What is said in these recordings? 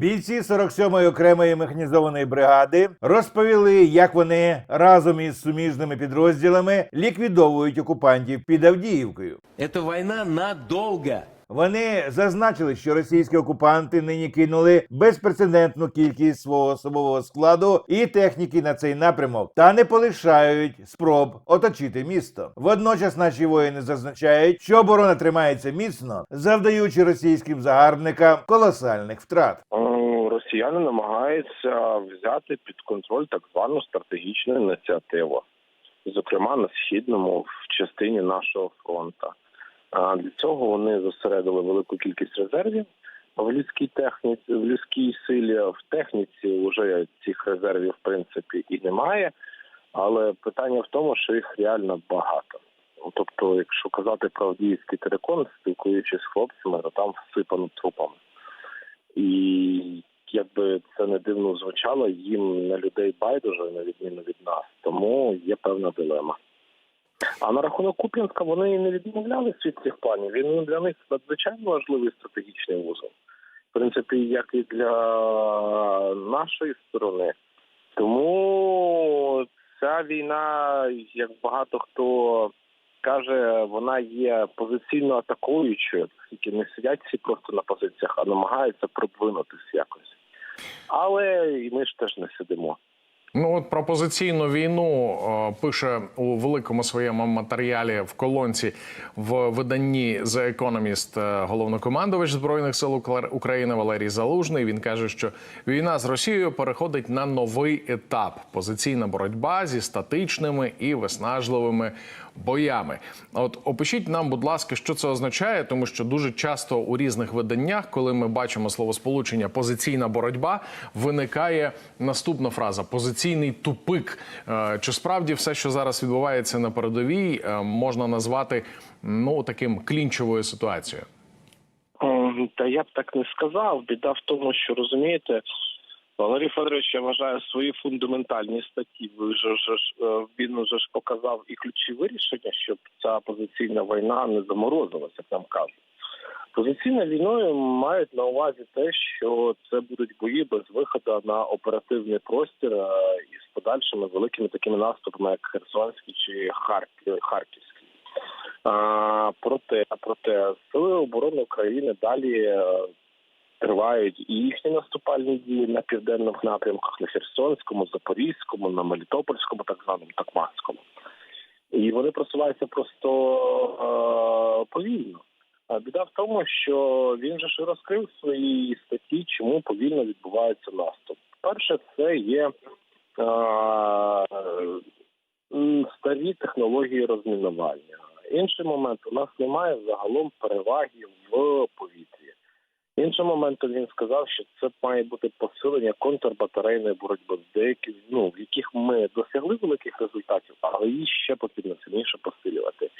Бійці 47-ї окремої механізованої бригади розповіли, як вони разом із суміжними підрозділами ліквідовують окупантів під Авдіївкою. Это война надолго. Вони зазначили, що російські окупанти нині кинули безпрецедентну кількість свого особового складу і техніки на цей напрямок та не полишають спроб оточити місто. Водночас наші воїни зазначають, що оборона тримається міцно, завдаючи російським загарбникам колосальних втрат. Росіяни намагаються взяти під контроль так звану стратегічну ініціативу, зокрема на східному в частині нашого фронту. Для цього вони зосередили велику кількість резервів в людській техніці, в людській силі. В техніці вже цих резервів в принципі і немає. Але питання в тому, що їх реально багато. Тобто, якщо казати про Авдіївський терикон, спілкуючись з хлопцями, то там всипано трупами. І якби це не дивно звучало, їм на людей байдуже, на відміну від нас. Тому є певна дилема. А на рахунок Куп'янська вони не відмовлялись від цих планів. Він для них надзвичайно важливий стратегічний вузол. В принципі, як і для нашої сторони. Тому ця війна, як багато хто каже, вона є позиційно атакуючою, оскільки не сидять всі просто на позиціях, а намагаються продвинутися якось. Але ми ж теж не сидимо. Ну от про позиційну війну е, пише у великому своєму матеріалі в колонці в виданні The Economist е, головнокомандувач збройних сил Укр- України Валерій Залужний. Він каже, що війна з Росією переходить на новий етап: позиційна боротьба зі статичними і виснажливими боями. От опишіть нам, будь ласка, що це означає, тому що дуже часто у різних виданнях, коли ми бачимо словосполучення позиційна боротьба, виникає наступна фраза позиційний тупик. Е, Чи справді все, що зараз відбувається на передовій, е, можна назвати ну таким клінчовою ситуацією? Ем, Та я б так не сказав. Біда в тому, що розумієте, Валерій Федорович, я вважаю свої фундаментальні статті. Ви ж ж е, він уже ж показав і ключі вирішення, щоб ця позиційна війна не заморозилася, як нам кажуть. Позиційною війною мають на увазі те, що це будуть бої без виходу на оперативний простір е, із подальшими великими такими наступами, як Херсонський чи Харк- Харківський. Проте, проте сили оборони України далі е, тривають і їхні наступальні дії на південних напрямках, на Херсонському, Запорізькому, на Мелітопольському, так званому Такмацькому. І вони просуваються просто е, повільно. А біда в тому, що він же ж розкрив в своїй статті, чому повільно відбувається наступ. Перше, це є е, м, старі технології розмінування. Інший момент у нас немає загалом переваги в. Іншим моментом він сказав, що це має бути посилення контрбатарейної боротьби, в ну в яких ми досягли великих результатів, але її ще потрібно сильніше посилювати.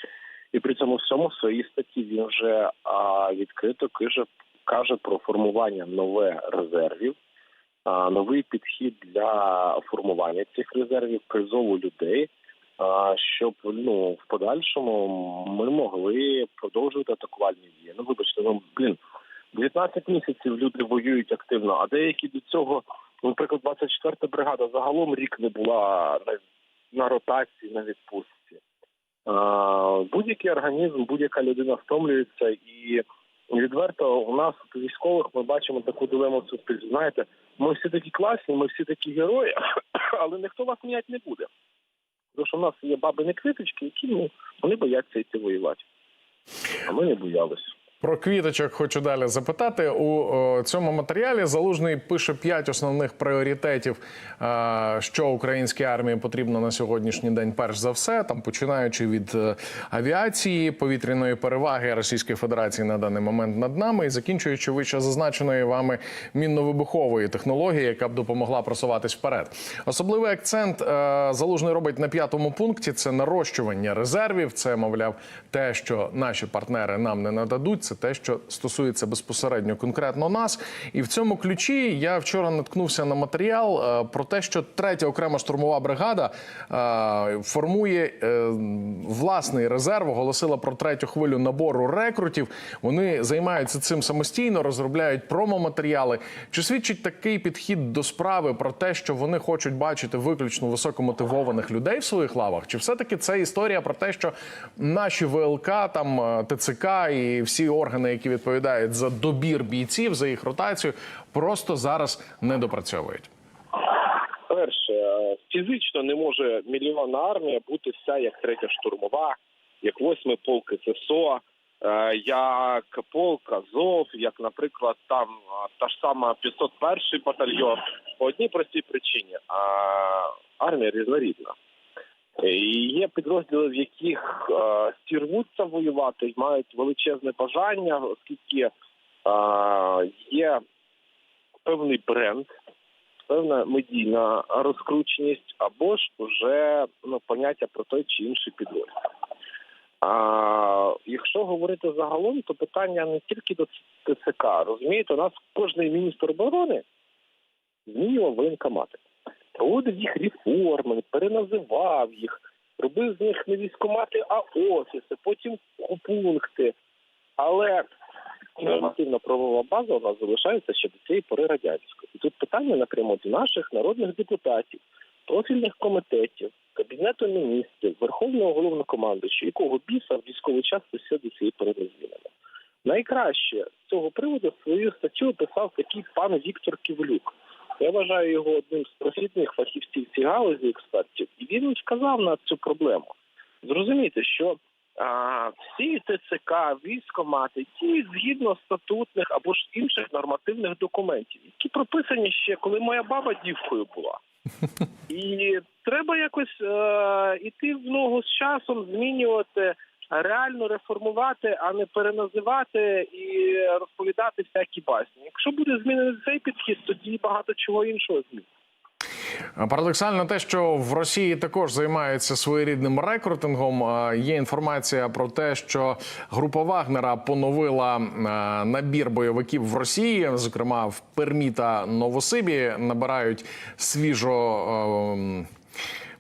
І при цьому всьому в своїй статті він вже а, відкрито каже, каже про формування нове резервів, а, новий підхід для формування цих резервів, призову людей, щоб ну в подальшому ми могли продовжувати атакувальні дії. Ну вибачте, ну блін. 19 місяців люди воюють активно, а деякі до цього, наприклад, 24-та бригада загалом рік не була на, на ротації, на відпустці. Будь-який організм, будь-яка людина втомлюється, і відверто у нас військових ми бачимо таку дилему в суспільстві. Знаєте, ми всі такі класні, ми всі такі герої, але ніхто вас міняти не буде. Тому що в нас є бабини квіточки, які ну вони бояться йти воювати. А ми не боялися. Про квіточок хочу далі запитати. У о, цьому матеріалі залужний пише п'ять основних пріоритетів, е, що українській армії потрібно на сьогоднішній день. Перш за все, там починаючи від е, авіації, повітряної переваги Російської Федерації на даний момент над нами, і закінчуючи вище зазначеної вами мінно-вибухової технології, яка б допомогла просуватись вперед. Особливий акцент е, залужний робить на п'ятому пункті: це нарощування резервів. Це мовляв те, що наші партнери нам не нададуть. Це те, що стосується безпосередньо конкретно нас. І в цьому ключі я вчора наткнувся на матеріал е, про те, що третя окрема штурмова бригада е, формує е, власний резерв, оголосила про третю хвилю набору рекрутів. Вони займаються цим самостійно, розробляють промоматеріали. Чи свідчить такий підхід до справи про те, що вони хочуть бачити виключно високомотивованих людей в своїх лавах? Чи все-таки це історія про те, що наші ВЛК, там ТЦК і всі органи, які відповідають за добір бійців, за їх ротацію, просто зараз не допрацьовують? Перше, е, фізично не може мільйонна армія бути вся як третя штурмова, як восьмий полк ССО, е, як полк Азов, як, наприклад, там е, та ж сама 501 батальйон. По одній простій причині. Армія різнорідна. І є підрозділи, в яких е, всі рвуться воювати, і мають величезне бажання, оскільки е, є певний бренд, певна медійна розкрученість або ж вже ну, поняття про той чи інший підрозділ. А якщо говорити загалом, то питання не тільки до ТЦК. Розумієте, у нас кожний міністр оборони змінював воєнкомати. Проводив їх реформи, переназивав їх, робив з них не військомати, а офіси, потім пункти. Але нормативна правова база у нас залишається ще до цієї пори радянської. І тут питання напряму до наших народних депутатів, профільних комітетів, кабінету міністрів, верховного головнокомандуючого, якого біса в військовий час все до цієї пори не. Найкраще з цього приводу свою статтю писав такий пан Віктор Ківлюк. Я вважаю його одним з профітних фахівців цієї галузі експертів, і він сказав на цю проблему. Зрозумійте, що а, всі ТЦК, військомати, ті згідно статутних або ж інших нормативних документів, які прописані ще коли моя баба дівкою була. І треба якось е, іти в ногу з часом, змінювати, реально реформувати, а не переназивати і розповідати всякі басні. Якщо буде змінений цей підхід, тоді багато чого іншого зміниться. Парадоксально те, що в Росії також займаються своєрідним рекрутингом. Є інформація про те, що група Вагнера поновила набір бойовиків в Росії, зокрема в Пермі та Новосибі, набирають свіжо.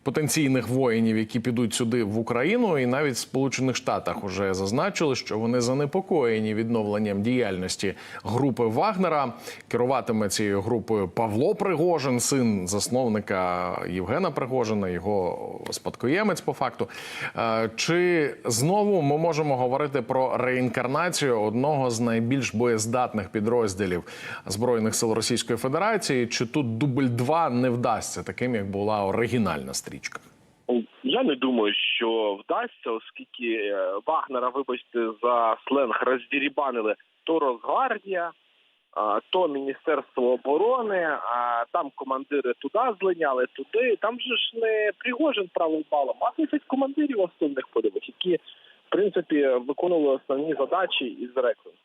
Потенційних воїнів, які підуть сюди в Україну, і навіть в Сполучених Штатах вже зазначили, що вони занепокоєні відновленням діяльності групи Вагнера. Керуватиме цією групою Павло Пригожин, син засновника Євгена Пригожина, його спадкоємець по факту. Е, Чи знову ми можемо говорити про реінкарнацію одного з найбільш боєздатних підрозділів збройних сил Російської Федерації? Чи тут дубль 2 не вдасться таким, як була оригінальна стрічка? Я не думаю, що вдасться, оскільки е, Вагнера, вибачте, за сленг роздірібанили то Росгвардія, то Міністерство оборони, а там командири туди злиняли, туди. Там же ж не Пригожин правил балом, а 30 командирів основних подивих, які в принципі виконували основні задачі із рекрутингу.